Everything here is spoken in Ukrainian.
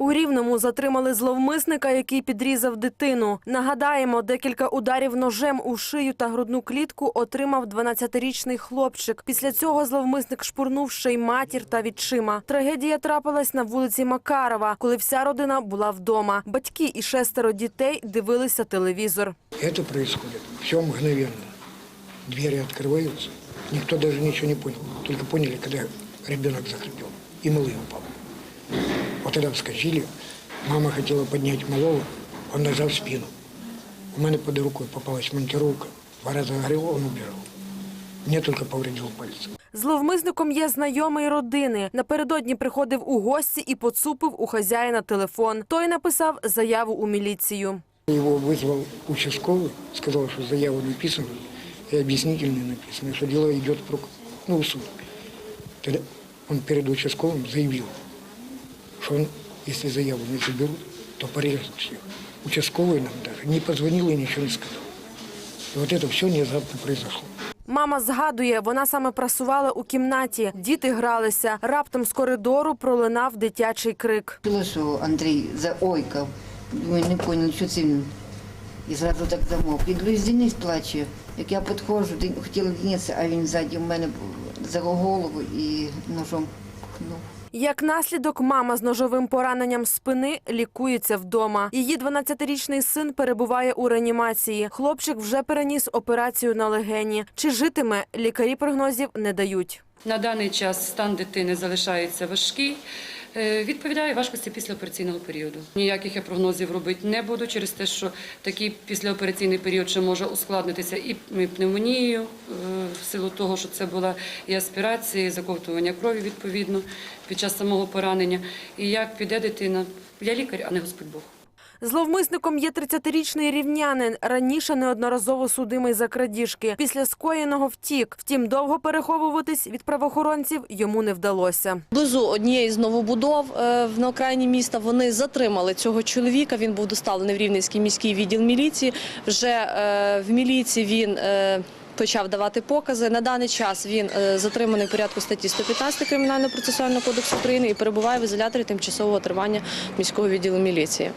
У Рівному затримали зловмисника, який підрізав дитину. Нагадаємо, декілька ударів ножем у шию та грудну клітку отримав 12-річний хлопчик. Після цього зловмисник шпурнув ще й матір та відчима. Трагедія трапилась на вулиці Макарова, коли вся родина була вдома. Батьки і шестеро дітей дивилися телевізор. Это происходит все мгновенно. Двери открываются. Никто даже ничего не понял. Только поняли, когда ребенок захрипел. И малый упал. Вот тогда вскочили. Мама хотела поднять малого, он нажал в спину. У мене под рукой попалась монтировка. Два раза горел, он убежал. Мне только повредил пальцы. Зловмисником є знайомий родини. Напередодні приходив у гості і поцупив у хазяїна телефон. Той написав заяву у міліцію. Его вызвал участковый, сказал, что заява написана и объяснительная написано, что дело идет в, прок... ну, в суд. Тогда он перед участковым заявил, что он, если заяву не заберут, то порежет всех. Участковый нам даже не позвонил и ничего не сказал. И вот это все внезапно произошло. Мама згадує, вона саме прасувала у кімнаті. Діти гралися. Раптом з коридору пролинав дитячий крик. Чула, що Андрій заойкав. Думаю, не поняла, що це він. І зразу так замовк. І Денис Денис плаче. Як я підходжу, хотіла Дениса, а він ззаді в мене за голову і ножом пхнув. Як наслідок, мама з ножовим пораненням спини лікується вдома. Її 12-річний син перебуває у реанімації. Хлопчик вже переніс операцію на легені. Чи житиме, лікарі прогнозів не дають. На даний час стан дитини залишається важкий. е, Відповідає важкості післяопераційного періоду. Ніяких я прогнозів робити не буду через те, що такий післяопераційний період ще може ускладнитися і пневмонією, е, в силу того, що це була і аспірація, і заковтування крові відповідно під час самого поранення. І як піде дитина, я лікар, а не Господь Бог. Зловмисником є 30-річний рівнянин. Раніше неодноразово судимий за крадіжки. Після скоєного втік. Втім, довго переховуватись від правоохоронців йому не вдалося. Близу однієї з новобудов е, на окраїні міста вони затримали цього чоловіка. Він був доставлений в Рівненський міський відділ міліції. Вже е, в міліції він е, почав давати покази. На даний час він затриманий в порядку статті 115 Кримінального процесуального кодексу України і перебуває в ізоляторі тимчасового тривання міського відділу міліції.